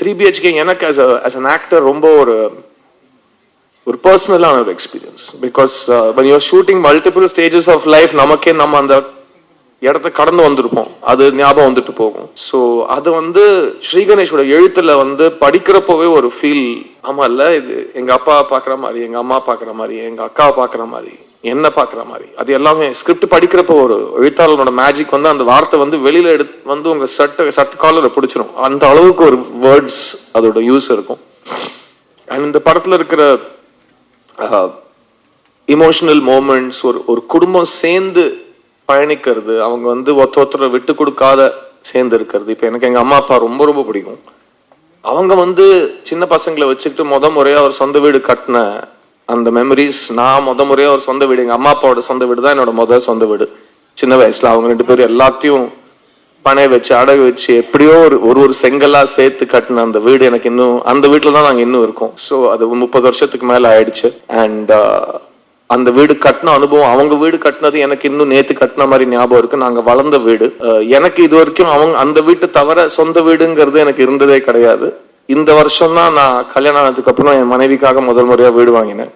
Three BHK எனக்கு as as an actor ரொம்ப ஒரு ஒரு பர்சனலான ஒரு experience because uh, when you're shooting multiple stages of life நமக்கே நம்ம அந்த இடத்த கடந்து வந்திருப்போம். அது ஞாபகம் வந்துட்டு போகும். ஸோ அது வந்து ஸ்ரீ கணேஷோட எழுத்துல வந்து படிக்கிறப்பவே ஒரு ஃபீல் ஆமா இல்ல? இது எங்க அப்பா பாக்குற மாதிரி எங்க அம்மா பாக்குற மாதிரி எங்க அக்காவை பாக்குற மாதிரி. என்ன பார்க்குற மாதிரி? அது எல்லாமே ஸ்கிரிப்ட் படிக்கிறப்போ ஒரு எழுத்தாளனோட மேஜிக் வந்து அந்த வார்த்தை வந்து வெளியில் எடுத்து வந்து உங்க சட்ட சட்ட காலரை பிடிச்சிரும். அந்த அளவுக்கு ஒரு வேர்ட்ஸ் அதோட யூஸ் இருக்கும். அண்ட் இந்த படத்துல இருக்கிற இமோஷனல் மூமெண்ட்ஸ் ஒரு ஒரு குடும்பம் சேர்ந்து பயணிக்கிறது அவங்க வந்து ஒருத்த ஒருத்தரை விட்டு கொடுக்காத சேர்ந்து இருக்கிறது. இப்போ எனக்கு எங்க அம்மா அப்பா ரொம்ப ரொம்ப பிடிக்கும். அவங்க வந்து சின்ன பசங்களை வச்சுக்கிட்டு முத முறையாக ஒரு சொந்த வீடு கட்டின அந்த மெமரிஸ் நான் முத முறையாக ஒரு சொந்த வீடு எங்க அம்மா அப்பாவோட சொந்த வீடு தான் என்னோட முதல் சொந்த வீடு. சின்ன வயசுல அவங்க ரெண்டு பேரும் எல்லாத்தையும் பனை வச்சு அடகு வச்சு எப்படியோ ஒரு ஒரு ஒரு செங்கல்லா சேர்த்து கட்டின அந்த வீடு எனக்கு இன்னும் அந்த வீட்டுல தான் நாங்க இன்னும் இருக்கோம். ஸோ அது முப்பது வருஷத்துக்கு மேல ஆயிடுச்சு. அண்ட் uh, அந்த வீடு கட்டின அனுபவம் அவங்க வீடு கட்டினது எனக்கு இன்னும் நேத்து கட்டின மாதிரி ஞாபகம் இருக்கு. நாங்க வளர்ந்த வீடு. Uh, எனக்கு இது வரைக்கும் அவங்க அந்த வீட்டு தவிர சொந்த வீடுங்கிறது எனக்கு இருந்ததே கிடையாது. இந்த வருஷம் தான் நான் கல்யாணம் ஆனதுக்கு அப்புறம் என் மனைவிக்காக முதல் முறையா வீடு வாங்கினேன்.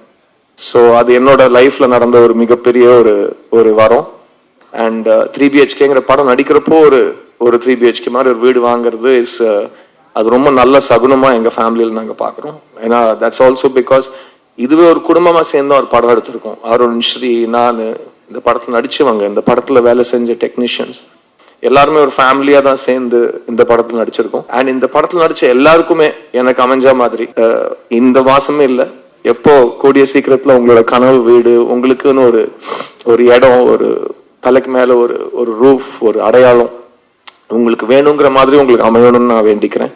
ஸோ அது என்னோட லைஃப்ல நடந்த ஒரு மிகப்பெரிய ஒரு ஒரு வரம். அண்ட் த்ரீ பிஹெச்கேங்கிற படம் நடிக்கிறப்போ ஒரு ஒரு த்ரீ பிஹெச்கே மாதிரி ஒரு வீடு வாங்குறது இஸ் uh, அது ரொம்ப நல்ல சகுனமா எங்க ஃபேமிலியில் நாங்கள் பார்க்குறோம் ஏன்னா தட்ஸ் ஆல்சோ பிகாஸ் இதுவே ஒரு குடும்பமா சேர்ந்து ஒரு படம் எடுத்திருக்கோம். அருண் ஸ்ரீ நான் இந்த படத்தில் நடிச்சவங்க இந்த படத்துல வேலை செஞ்ச டெக்னீஷியன்ஸ் எல்லாருமே ஒரு ஃபேமிலியா தான் சேர்ந்து இந்த படத்தில் நடிச்சிருக்கோம். அண்ட் இந்த படத்தில் நடிச்ச எல்லாருக்குமே எனக்கு அமைஞ்ச மாதிரி uh, இந்த மாசமே இல்லை. எப்போ கூடிய சீக்கிரத்துல உங்களோட கனவு வீடு உங்களுக்குன்னு ஒரு ஒரு இடம் ஒரு தலைக்கு மேல ஒரு ஒரு ரூஃப் ஒரு அடையாளம் உங்களுக்கு வேணுங்கிற மாதிரி உங்களுக்கு அமையணும்னு நான் வேண்டிக்கிறேன்.